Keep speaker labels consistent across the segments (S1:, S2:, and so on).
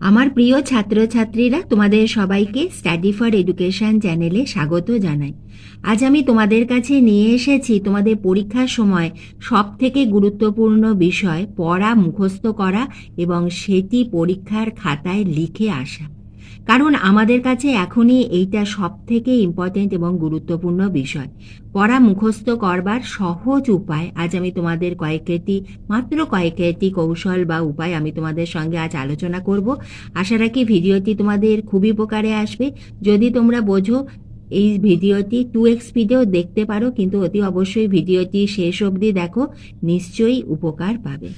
S1: আমার প্রিয় ছাত্রছাত্রীরা, তোমাদের সবাইকে স্টাডি ফর এডুকেশন চ্যানেলে স্বাগত জানাই। আজ আমি তোমাদের কাছে নিয়ে এসেছি তোমাদের পরীক্ষার সময় সব থেকে গুরুত্বপূর্ণ বিষয়, পড়া মুখস্থ করা এবং সেটি পরীক্ষার খাতায় লিখে আসা। কারণ আমাদের কাছে এখনই এইটা সব থেকে ইম্পর্টেন্ট এবং গুরুত্বপূর্ণ বিষয়। পড়া মুখস্থ করবার সহজ উপায়, আজ আমি তোমাদের কয়েকটি, মাত্র কয়েকটি কৌশল বা উপায় আমি তোমাদের সঙ্গে আজ আলোচনা করব। আশা রাখি ভিডিওটি তোমাদের খুবই উপকারে আসবে। যদি তোমরা বোঝো, এই ভিডিওটি টু এক্স স্পিডেও দেখতে পারো, কিন্তু অতি অবশ্যই ভিডিওটি শেষ অবধি দেখো, নিশ্চয়ই উপকার পাবে।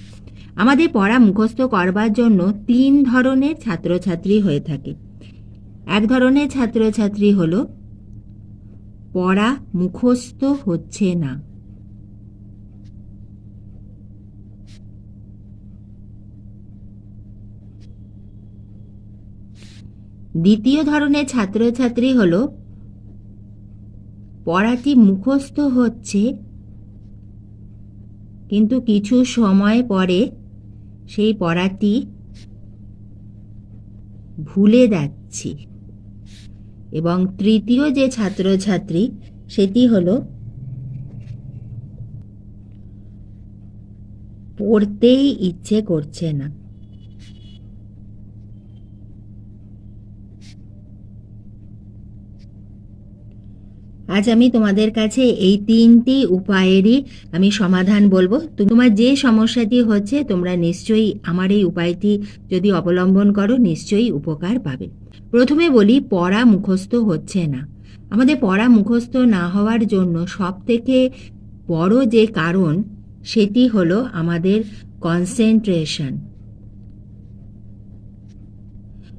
S1: আমাদের পড়া মুখস্থ করবার জন্য তিন ধরনের ছাত্রছাত্রী হয়ে থাকে। এক ধরনের ছাত্রছাত্রী হলো, পড়া মুখস্থ হচ্ছে না। দ্বিতীয় ধরনের ছাত্রছাত্রী হলো, পড়াটি মুখস্থ হচ্ছে, কিন্তু কিছু সময় পরে সেই পড়াটি ভুলে যাচ্ছি। এবং তৃতীয় যে ছাত্রছাত্রী সেটি হল পড়তেই ইচ্ছে করছে না। আজ আমি তোমাদের কাছে এই তিনটি উপায়েরই আমি সমাধান বলব। তোমার যে সমস্যাটি হচ্ছে, তোমরা নিশ্চয়ই আমার এই উপায়টি যদি অবলম্বন করো, নিশ্চয়ই উপকার পাবে। প্রথমে বলি, পড়া মুখস্থ হচ্ছে না। আমাদের পড়া মুখস্থ না হওয়ার জন্য সব থেকে বড় যে কারণ, সেটি হলো আমাদের কনসেন্ট্রেশন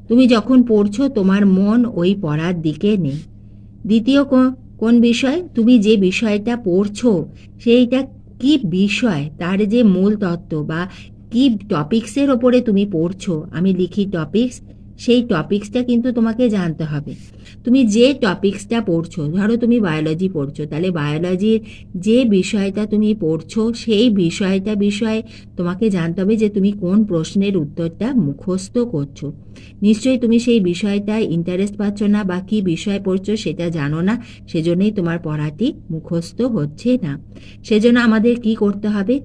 S1: তুমি যখন পড়ছো, তোমার মন ওই পড়ার দিকে নেই। দ্বিতীয় কোন বিষয়? তুমি যে বিষয়টা পড়ছো, সেইটা কি বিষয়? তার যে মূল তত্ত্ব বা কি টপিক্সের ওপরে তুমি পড়ছো? আমি লিখি টপিক্স সেই টপিক্সটা কিন্তু তোমাকে জানতে হবে। তুমি যে টপিক্সটা পড়ছো, ধরো তুমি বায়োলজি পড়ছো, তাহলে বায়োলজির যে বিষয়টা তুমি পড়ছো, সেই বিষয়টা বিষয়ে তোমাকে জানতে হবে যে তুমি কোন প্রশ্নের উত্তরটা মুখস্থ করছ। নিশ্চয়ই তুমি সেই বিষয়টায় ইন্টারেস্ট পাচ্ছ না বা কী বিষয় পড়ছো সেটা জানো না, সেজন্যই তোমার পড়াটি মুখস্থ হচ্ছে না। সেজন্য আমাদের কি করতে হবে?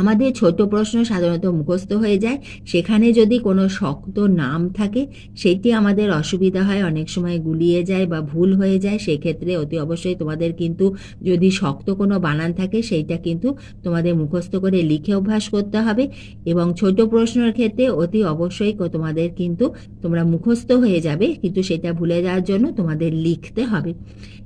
S1: আমাদের ছোট প্রশ্ন সাধারণত মুখস্থ হয়ে যায়। সেখানে যদি কোনো শক্ত নাম থাকে, সেটি আমাদের অসুবিধা হয়, অনেক সময় গুলিয়ে যায় বা ভুল হয়ে যায়, সেক্ষেত্রে অতি অবশ্যই তোমাদের কিন্তু যদি শক্ত কোনো বানান থাকে, সেইটা কিন্তু তোমাদের মুখস্থ করে লিখে অভ্যাস করতে হবে এবং ছোট প্রশ্নের ক্ষেত্রে অতি অবশ্যই তোমাদের কিন্তু তোমরা মুখস্থ হয়ে যাবে, কিন্তু সেটা ভুলে যাওয়ার জন্য তোমাদের লিখতে হবে।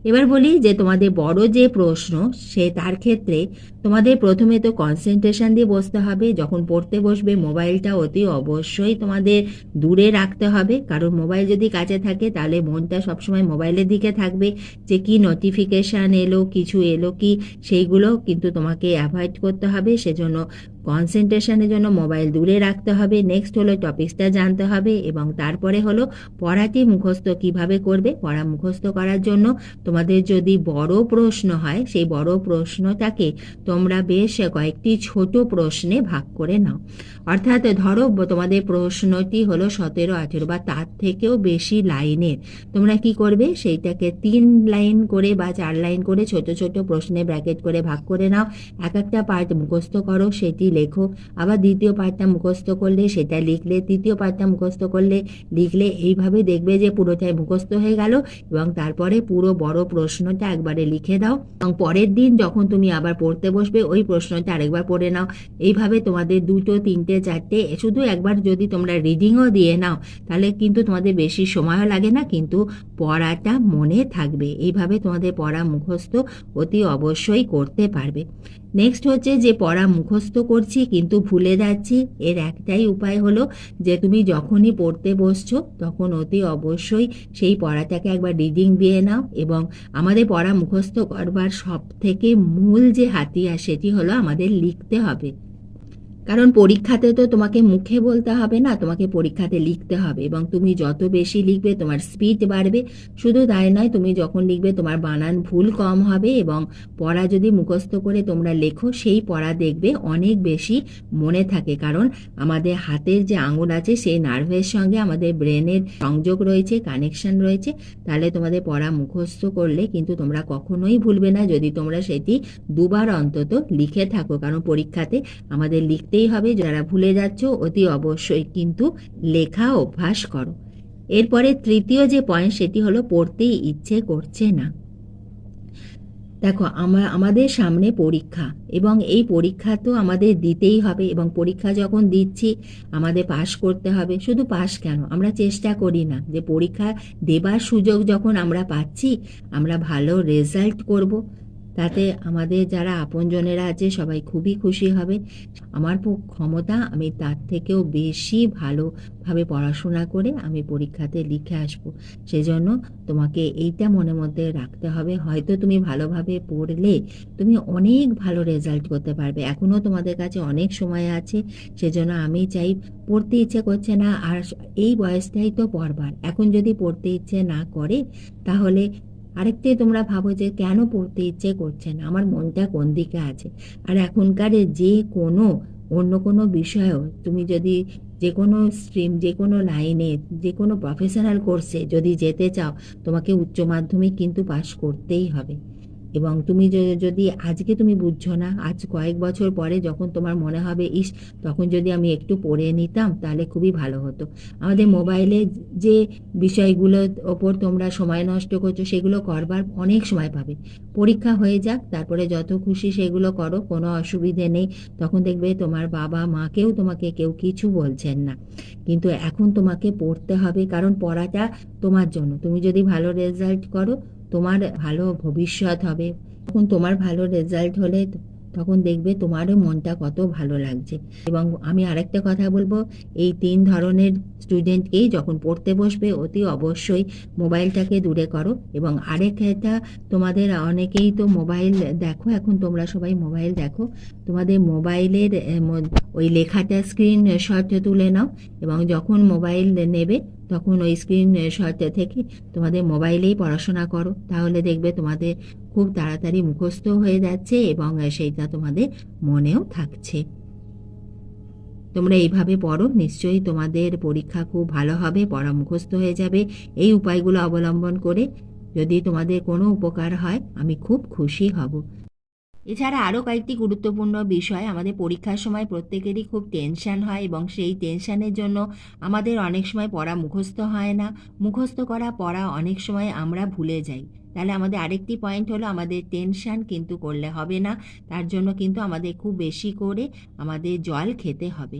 S1: এবার বলি যে তোমাদের বড় যে প্রশ্ন, সে তার ক্ষেত্রে তোমাদের প্রথমে তো কনসেন্ট্রেশন দিয়ে বসতে হবে। যখন পড়তে বসবে, মোবাইলটা অতি অবশ্যই তোমাদের দূরে রাখতে হবে। কারণ মোবাইল যদি কাছে থাকে, তাহলে মনটা সবসময় মোবাইলের দিকে থাকবে। যে কি নোটিফিকেশান এলো, কিছু এলো কি, সেইগুলো কিন্তু তোমাকে অ্যাভয়েড করতে হবে। সেজন্য কনসেন্ট্রেশনের জন্য মোবাইল দূরে রাখতে হবে। নেক্সট হলো টপিক্সটা জানতে হবে এবং তারপরে হলো পড়াটি মুখস্থ কীভাবে করবে? পড়া মুখস্থ করার জন্য তোমাদের যদি বড় প্রশ্ন হয়, সেই বড় প্রশ্নটাকে তোমরা বেশ কয়েকটি ছোট প্রশ্নে ভাগ করে নাও। অর্থাৎ ধরো, তোমাদের প্রশ্নটি হলো সতেরো, আঠেরো বা তার থেকেও বেশি লাইনের। তোমরা কি করবে? সেইটাকে তিন লাইন করে বা চার লাইন করে ছোট ছোট প্রশ্নে ব্র্যাকেট করে ভাগ করে নাও। এক একটা পার্ট মুখস্থ করো, সেটি লেখো আবার দ্বিতীয় পার্টটা মুখস্থ করলে সেটা লিখলে, তৃতীয় পার্টটা মুখস্থ করলে লিখলে এইভাবে দেখবে যে পুরোটাই মুখস্থ হয়ে গেল এবং তারপরে পুরো বড় প্রশ্নটা একবারে লিখে দাও। এবং পরের দিন যখন তুমি আবার পড়তে বসবে, ওই প্রশ্নটা আরেকবার পড়ে নাও। এইভাবে তোমাদের দুটো, তিনটে, চারটে শুধু একবার যদি তোমরা রিডিংও দিয়ে নাও, তাহলে কিন্তু তোমাদের বেশি সময়ও লাগে না, কিন্তু পড়াটা মনে থাকবে। এইভাবে তোমাদের পড়া মুখস্থ অতি অবশ্যই করতে পারবে। নেক্সট হচ্ছে যে পড়া মুখস্থ করছি কিন্তু ভুলে যাচ্ছি। এর একটাই উপায় হলো যে তুমি যখনই পড়তে বসছো তখন অতি অবশ্যই সেই পড়াটাকে একবার রিডিং দিয়ে নাও এবং আমাদের পড়া মুখস্থ করবার সব থেকে মূল যে হাতিয়ার সেটি হলো আমাদের লিখতে হবে। কারণ পরীক্ষাতে তো তোমাকে মুখে বলতে হবে না, তোমাকে পরীক্ষাতে লিখতে হবে এবং তুমি যত বেশি লিখবে তোমার স্পিড বাড়বে। শুধু তাই নয়, তুমি যখন লিখবে তোমার বানান ভুল কম হবে এবং পড়া যদি মুখস্থ করে তোমরা লেখো, সেই পড়া দেখবে অনেক বেশি মনে থাকে। কারণ আমাদের হাতের যে আঙুল আছে, সেই নার্ভের সঙ্গে আমাদের ব্রেনের সংযোগ রয়েছে কানেকশন রয়েছে। তাহলে তোমাদের পড়া মুখস্থ করলে কিন্তু তোমরা কখনোই ভুলবে না। যদি তোমরা সেটি দুবার অন্তত লিখে থাকো, কারণ পরীক্ষাতে আমাদের লিখতেই হবে, যারা ভুলে যাচ্ছ অতি অবশ্যই কিন্তু লেখা অভ্যাস করো। এরপরে তৃতীয় যে পয়েন্ট সেটি হলো পড়তেই ইচ্ছে করছে না। দেখো আমরা আমাদের সামনে পরীক্ষা এবং এই পরীক্ষা তো আমাদের দিতেই হবে এবং পরীক্ষা যখন দিচ্ছি, আমাদের পাশ করতে হবে। শুধু পাশ কেন? আমরা চেষ্টা করি না যে পরীক্ষা দেবার সুযোগ যখন আমরা পাচ্ছি, আমরা ভালো রেজাল্ট করব। তাতে আমাদের যারা আপনজনেরা আছে সবাই খুবই খুশি হবে। আমার ক্ষমতা আমি তার থেকেও বেশি ভালোভাবে পড়াশোনা করে আমি পরীক্ষাতে লিখে আসব। সেজন্য তোমাকে এইটা মনে মধ্যে রাখতে হবে। হয়তো তুমি ভালোভাবে পড়লে তুমি অনেক ভালো রেজাল্ট করতে পারবে। এখনও তোমাদের কাছে অনেক সময় আছে। সেজন্য আমি চাই পড়তে ইচ্ছে করছে না। আর এই বয়সটাই তো পড়বার। এখন যদি পড়তে ইচ্ছে না করে তাহলে আরেকটাই তোমরা ভাবো যে কেন পড়তে ইচ্ছে করছে না? আমার মনটা কোন দিকে আছে? আর এখনকার যে কোনো, অন্য কোনো বিষয়েও তুমি যদি যে কোনো স্ট্রিম যে কোনো লাইনে যে কোনো প্রফেশনাল কোর্সে যদি যেতে চাও, তোমাকে উচ্চ মাধ্যমিক কিন্তু পাশ করতেই হবে। এবং তুমি যদি আজকে তুমি বুঝছ না, আজ কয়েক বছর পরে যখন তোমার মনে হবে, ইস, তখন যদি আমি একটু পড়ে নিতাম, তাহলে খুবই ভালো হতো। আমাদের মোবাইলে যে বিষয়গুলোর ওপর তোমরা সময় নষ্ট করছ, সেগুলো করবার অনেক সময় পাবে। পরীক্ষা হয়ে যাক, তারপরে যত খুশি সেগুলো করো, কোনো অসুবিধে নেই। তখন দেখবে তোমার বাবা মাকেও তোমাকে কেউ কিছু বলছেন না। কিন্তু এখন তোমাকে পড়তে হবে, কারণ পড়াটা তোমার জন্য। তুমি যদি ভালো রেজাল্ট করো তোমার ভালো ভবিষ্যৎ হবে। তখন তোমার ভালো রেজাল্ট হলে তখন দেখবে তোমারও মনটা কত ভালো লাগছে। এবং আমি আরেকটা কথা বলব, এই তিন ধরনের স্টুডেন্টকেই যখন পড়তে বসবে, অতি অবশ্যই মোবাইলটাকে দূরে করো। এবং আরেক আরেকটা তোমাদের অনেকেই তো মোবাইল দেখো, এখন তোমরা সবাই মোবাইল দেখো। তোমাদের মোবাইলের ওই লেখাটা স্ক্রিন শট তুলে নাও। এবং যখন মোবাইল নেবে তখন ওই স্ক্রিন শট থেকে তোমাদের মোবাইলেই পড়াশোনা করো। তাহলে দেখবে তোমাদের খুব তাড়াতাড়ি মুখস্থ হয়ে যাচ্ছে এবং সেইটা তোমাদের মনেও থাকছে। তোমরা এইভাবে পড়ো, নিশ্চয়ই তোমাদের পরীক্ষা খুব ভালো হবে, পড়া মুখস্থ হয়ে যাবে। এই উপায়গুলো অবলম্বন করে যদি তোমাদের কোনো উপকার হয়, আমি খুব খুশি হব। এছাড়া আরও কয়েকটি গুরুত্বপূর্ণ বিষয় আমাদের পরীক্ষার সময় প্রত্যেকেরই খুব টেনশান হয় এবং সেই টেনশানের জন্য আমাদের অনেক সময় পড়া মুখস্থ হয় না। মুখস্থ করা, পড়া অনেক সময় আমরা ভুলে যাই। তাহলে আমাদের আরেকটি পয়েন্ট হলো আমাদের টেনশান কিন্তু করলে হবে না। তার জন্য কিন্তু আমাদের খুব বেশি করে আমাদের জল খেতে হবে।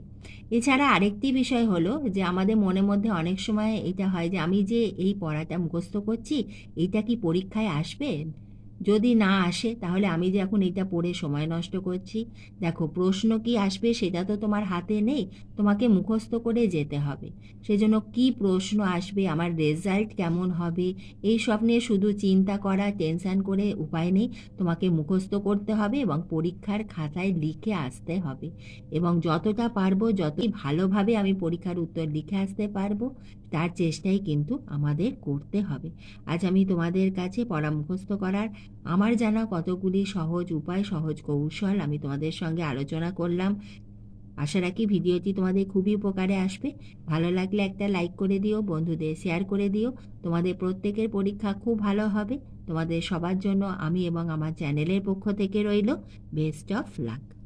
S1: এছাড়া আরেকটি বিষয় হলো যে আমাদের মনের মধ্যে অনেক সময় এটা হয় যে আমি যে এই পড়াটা মুখস্থ করছি এটা কি পরীক্ষায় আসবে? যদি না আসে, তাহলে আমি যে এখন এটা পড়ে সময় নষ্ট করছি। দেখো, প্রশ্ন কি আসবে সেটা তো তোমার হাতে নেই, তোমাকে মুখস্থ করে যেতে হবে। সেজন্য কি প্রশ্ন আসবে, আমার রেজাল্ট কেমন হবে, এই সব নিয়ে শুধু চিন্তা করা টেনশান করে উপায় নেই। তোমাকে মুখস্থ করতে হবে এবং পরীক্ষার খাতায় লিখে আসতে হবে। এবং যতটা পারব, যতই ভালোভাবে আমি পরীক্ষার উত্তর লিখে আসতে পারব তার চেষ্টাই কিন্তু আমাদের করতে হবে। আজ আমি তোমাদের কাছে পড়া মুখস্থ করার আমার জানা কতগুলি সহজ উপায়, সহজ কৌশল আমি তোমাদের সঙ্গে আলোচনা করলাম। আশা রাখি ভিডিওটি তোমাদের খুবই উপকারে আসবে। ভালো লাগলে একটা লাইক করে দিও, বন্ধুদের শেয়ার করে দিও। তোমাদের প্রত্যেকের পরীক্ষা খুব ভালো হবে। তোমাদের সবার জন্য আমি এবং আমার চ্যানেলের পক্ষ থেকে রইল বেস্ট অফ লাক।